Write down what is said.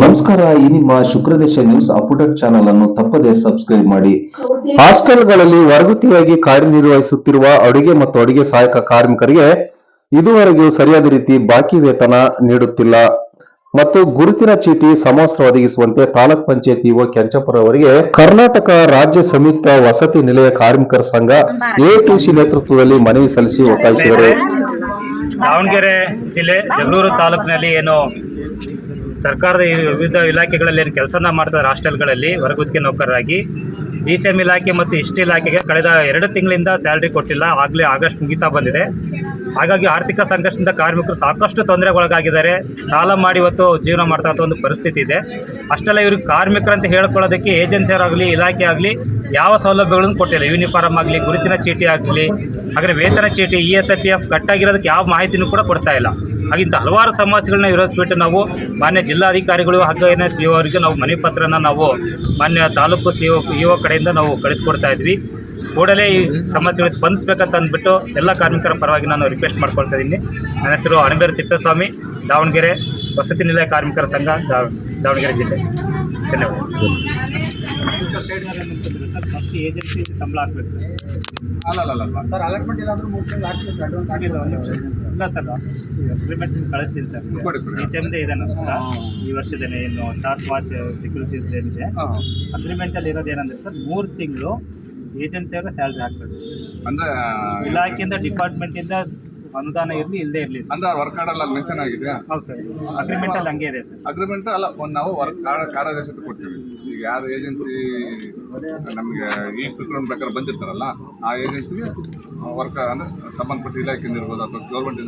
ನಮಸ್ಕಾರ ಈ ನಿಮ್ಮ ಶುಕ್ರದೇಶ ನ್ಯೂಸ್ ಅಪ್ಡೇಟ್ ಚಾನೆಲ್ ಅನ್ನು ತಪ್ಪದೇ ಸಬ್ಸ್ಕ್ರೈಬ್ ಮಾಡಿ. ಹಾಸ್ಟೆಲ್ಗಳಲ್ಲಿ ವರ್ಗತಿಯಾಗಿ ಕಾರ್ಯನಿರ್ವಹಿಸುತ್ತಿರುವ ಅಡುಗೆ ಮತ್ತು ಅಡುಗೆ ಸಹಾಯಕ ಕಾರ್ಮಿಕರಿಗೆ ಇದುವರೆಗೂ ಸರಿಯಾದ ರೀತಿ ಬಾಕಿ ವೇತನ ನೀಡುತ್ತಿಲ್ಲ. ಮತ್ತು ಗುರುತಿನ ಚೀಟಿ ಸಮವಸ್ತ್ರ ಒದಗಿಸುವಂತೆ ತಾಲೂಕ್ ಪಂಚಾಯತ್ ಇಒ ಕೆಂಚಪುರ ಅವರಿಗೆ ಕರ್ನಾಟಕ ರಾಜ್ಯ ಸಂಯುಕ್ತ ವಸತಿ ನಿಲಯ ಕಾರ್ಮಿಕರ ಸಂಘ ಎಟಿಸಿ ನೇತೃತ್ವದಲ್ಲಿ ಮನವಿ ಸಲ್ಲಿಸಿ ಒತ್ತಾಯಿಸಿದರು. ದಾವಣಗೆರೆ ಜಿಲ್ಲೆ ಜಗಳೂರು ತಾಲೂಕಿನಲ್ಲಿ ಏನು ಸರ್ಕಾರದ ವಿವಿಧ ಇಲಾಖೆಗಳಲ್ಲಿ ಏನು ಕೆಲಸನ ಮಾಡ್ತಾರೆ ಹಾಸ್ಟೆಲ್ಗಳಲ್ಲಿ ಹೊರಗುತ್ತಿಗೆ ನೌಕರರಾಗಿ. ಬಿ ಸಿ ಎಂ ಇಲಾಖೆ ಮತ್ತು ಇಷ್ಟು ಇಲಾಖೆಗೆ ಕಳೆದ ಎರಡು ತಿಂಗಳಿಂದ ಸ್ಯಾಲ್ರಿ ಕೊಟ್ಟಿಲ್ಲ, ಆಗಲೇ ಆಗಸ್ಟ್ ಮುಗಿತಾ ಬಂದಿದೆ. ಹಾಗಾಗಿ ಆರ್ಥಿಕ ಸಂಕಷ್ಟದಿಂದ ಕಾರ್ಮಿಕರು ಸಾಕಷ್ಟು ತೊಂದರೆಗೊಳಗಾಗಿದ್ದಾರೆ. ಸಾಲ ಮಾಡಿ ಇವತ್ತು ಜೀವನ ಮಾಡ್ತಾ ಒಂದು ಪರಿಸ್ಥಿತಿ ಇದೆ. ಅಷ್ಟೆಲ್ಲ ಇವ್ರಿಗೆ ಕಾರ್ಮಿಕರಂತ ಹೇಳ್ಕೊಳ್ಳೋದಕ್ಕೆ ಏಜೆನ್ಸಿಯರಾಗಲಿ ಇಲಾಖೆ ಆಗಲಿ ಯಾವ ಸೌಲಭ್ಯಗಳನ್ನು ಕೊಟ್ಟಿಲ್ಲ. ಯೂನಿಫಾರ್ಮ್ ಆಗಲಿ, ಗುರುತಿನ ಚೀಟಿ ಆಗಲಿ ಹಾಗೆ ವೇತನ ಚೀಟಿ, E S I P F ಕಟ್ಟಾಗಿರೋದಕ್ಕೆ ಯಾವ ಮಾಹಿತಿನೂ ಕೂಡ ಕೊಡ್ತಾ ಇಲ್ಲ. ಹಾಗಿಂತ ಹಲವಾರು ಸಮಸ್ಯೆಗಳನ್ನ ವಿರೋಧಿಸ್ಬಿಟ್ಟು ನಾವು ಮಾನ್ಯ ಜಿಲ್ಲಾಧಿಕಾರಿಗಳು ಹಾಗೆ ಸಿ ಒ ಅವರಿಗೆ ನಾವು ಮನೆ ಪತ್ರನ ನಾವು ಮಾನ್ಯ ತಾಲೂಕು ಸಿ ಒ ಇ ಒ ಕಡೆಯಿಂದ ನಾವು ಕಳಿಸ್ಕೊಡ್ತಾ ಇದ್ವಿ. ಕೂಡಲೇ ಈ ಸಮಸ್ಯೆಗಳಿಗೆ ಸ್ಪಂದಿಸ್ಬೇಕಂತ ಅಂದ್ಬಿಟ್ಟು ಎಲ್ಲ ಕಾರ್ಮಿಕರ ಪರವಾಗಿ ನಾನು ರಿಕ್ವೆಸ್ಟ್ ಮಾಡ್ಕೊಳ್ತಾ ಇದ್ದೀನಿ. ನನ್ನ ಹೆಸರು ಅಣಬೇರು ತಿಪ್ಪೇಸ್ವಾಮಿ, ದಾವಣಗೆರೆ ವಸತಿ ನಿಲಯ ಕಾರ್ಮಿಕರ ಸಂಘ, ದಾವ್- ದಾವಣಗೆರೆ ಜಿಲ್ಲೆ. ಧನ್ಯವಾದ. ಸರ್ ಫಸ್ಟ್ ಏಜೆನ್ಸಿ ಸಂಬಳ ಹಾಕ್ಬೇಕು ಸರ್. ಸರ್ ಅಲಾಟ್ಮೆಂಟ್ ಇಲ್ಲ ಅಂದ್ರೆ ಮೂರು ತಿಂಗಳು ಹಾಕ್ಬೇಕು ಅಡ್ವಾನ್ಸ್ ಆಗಿಲ್ಲ ಇಲ್ಲ ಸರ್. ಅಗ್ರಿಮೆಂಟ್ ಕಳಿಸ್ತೀನಿ ಸರ್. ಡಿ ಇದೆ ನನ್ನ ಈ ವರ್ಷದೇನೆ ಏನು ಶಾರ್ಟ್ ವಾಚ್ ಸೆಕ್ಯೂರಿಟೀಸ್ ಏನಿದೆ ಅಗ್ರಿಮೆಂಟಲ್ಲಿ ಇರೋದು ಏನಂದ್ರೆ ಸರ್ ಮೂರು ತಿಂಗಳು ಏಜೆನ್ಸಿಯವರ ಸ್ಯಾಲ್ರಿ ಹಾಕ್ಬೇಕು. ಅಂದ್ರೆ ಇಲಾಖೆಯಿಂದ ಡಿಪಾರ್ಟ್ಮೆಂಟಿಂದ ಅನುದಾನ ಇರಲಿ ಇಲ್ಲದೇ ಇರಲಿ ಅಂದ್ರೆ ವರ್ಕ್ ಕಾರ್ಡ್ ಅಲ್ಲಿ ಮೆನ್ಷನ್ ಆಗಿದೆ. ಹೌದು ಸರ್. ಅಗ್ರಿಮೆಂಟಲ್ಲಿ ಹಂಗೆ ಇದೆ ಸರ್. ಅಗ್ರಿಮೆಂಟ್ ಅಲ್ಲ ಒಂದು ನಾವು ವರ್ಕ್ ಕಾರ್ಡ್ ಕಾರ್ಯಾದೇಶ ಕೊಡ್ತೀವಿ. ಯಾರು ಏಜೆನ್ಸಿ, ನಮಗೆ ಈ ಪ್ರಕರಣ ಪ್ರಕಾರ ಬಂದಿರ್ತಾರಲ್ಲ, ಆ ಏಜೆನ್ಸಿಗೆ ವರ್ಕ್ ಅಂದರೆ ಸಂಬಂಧಪಟ್ಟ ಇಲಾಖೆಯಿಂದ ಇರ್ಬೋದು ಅಥವಾ ಗೌರ್ಮೆಂಟ್